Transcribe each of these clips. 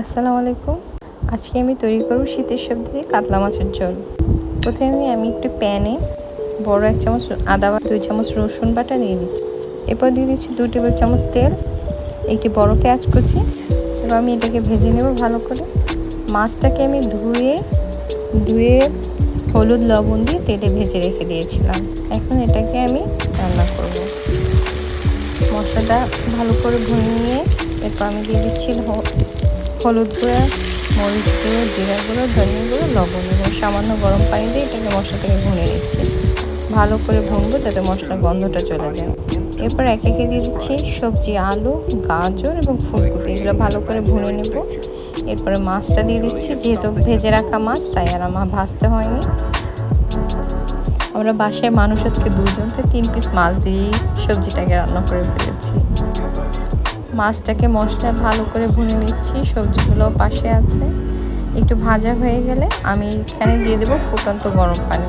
আসসালামু আলাইকুম। আজকে আমি তৈরি করব শীতের সবজি দিয়ে কাতলা মাছের ঝোল। প্রথমে আমি একটু প্যানে বড় এক চামচ আদা বা দুই চামচ রসুন বাটা দিয়ে দিচ্ছি। এরপর দিয়ে দিচ্ছি দু টেবিল চামচ তেল, একটি বড় পেঁয়াজ কুচি, এবার আমি এটাকে ভেজে নেব ভালো করে। মাছটাকে আমি ধুয়ে ধুয়ে হলুদ লবণ দিয়ে তেলে ভেজে রেখে দিয়েছিলাম। এখন এটাকে আমি রান্না করব। মশলাটা ভালো করে ভুনে নিয়ে এরপর আমি দিয়ে দিচ্ছি হলুদ গুঁড়া, মরিচ গুঁড়ো, জিরা গুঁড়ো, ধনিয়া গুঁড়ো, লবণ এবং সামান্য গরম পানি দিয়ে এটাকে মশলাটাকে ভুনে নিচ্ছি। ভালো করে ভুনবো যাতে মশলার গন্ধটা চলে যায়। এরপর এক একে দিয়ে দিচ্ছি সবজি, আলু, গাজর এবং ফুলকপি। এগুলো ভালো করে ভুনে নেব। এরপরে মাছটা দিয়ে দিচ্ছি। যেহেতু ভেজে রাখা মাছ, তাই আর আমার ভাজতে হয়নি। আমরা বাসায় মানুষ আজকে দুজন দুজনকে তিন পিস মাছ দিয়েই সবজিটাকে রান্না করে ফেলেছি। মাছটাকে মশলায় ভালো করে ভুনে নিচ্ছি সবজিগুলো পাশে আছে। একটু ভাজা হয়ে গেলে আমি এখানে দিয়ে দেবো ফুটন্ত গরম পানি।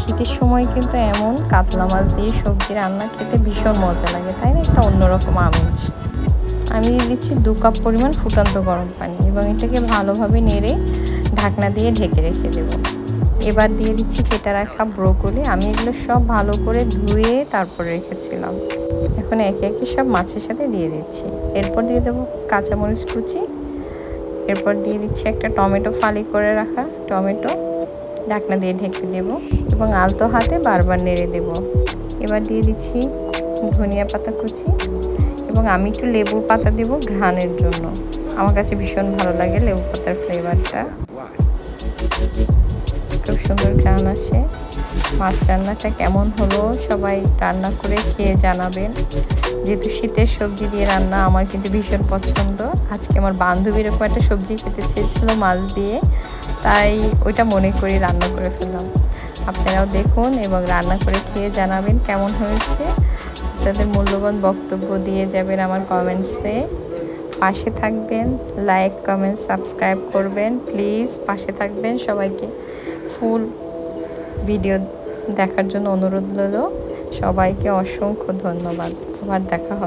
শীতের সময় কিন্তু এমন কাতলা মাছ দিয়ে সবজি রান্না খেতে ভীষণ মজা লাগে, তাই না? একটা অন্যরকম আমেজ। আমি দিয়ে দিচ্ছি দু কাপ পরিমাণ ফুটন্ত গরম পানি এবং এটাকে ভালোভাবে নেড়ে ঢাকনা দিয়ে ঢেকে রেখে দেবো। এবার দিয়ে দিচ্ছি কেটে রাখা ব্রোকলি। আমি এগুলো সব ভালো করে ধুয়ে তারপরে রেখেছিলাম। এখন একে একে সব মাছের সাথে দিয়ে দিচ্ছি। এরপর দিয়ে দেবো কাঁচামরিচ কুচি। এরপর দিয়ে দিচ্ছি একটা টমেটো ফালি করে রাখা টমেটো। ঢাকনা দিয়ে ঢেকে দেব এবং আলতো হাতে বারবার নেড়ে দেব। এবার দিয়ে দিচ্ছি ধনিয়া পাতা কুচি এবং আমি একটু লেবুর পাতা দেব ঘ্রাণের জন্য। আমার কাছে ভীষণ ভালো লাগে লেবু পাতার ফ্লেভারটা খুব সুন্দর গান আসে মাছ রান্নাটা কেমন হলো সবাই রান্না করে খেয়ে জানাবেন। যেহেতু শীতের সবজি দিয়ে রান্না আমার কিন্তু ভীষণ পছন্দ। আজকে আমার বান্ধবী এরকম একটা সবজি খেতে চেয়েছিল মাছ দিয়ে, তাই ওইটা মনে করে রান্না করে ফেললাম। আপনারাও দেখুন এবং রান্না করে খেয়ে জানাবেন কেমন হয়েছে। তাদের মূল্যবান বক্তব্য দিয়ে যাবেন আমার কমেন্টসে পাশে থাকবেন লাইক কমেন্ট সাবস্ক্রাইব করবেন প্লিজ পাশে থাকবেন। সবাইকে ফুল ভিডিও দেখার জন্য অনুরোধ রইল। সবাইকে অসংখ্য ধন্যবাদ। আবার দেখা হবে।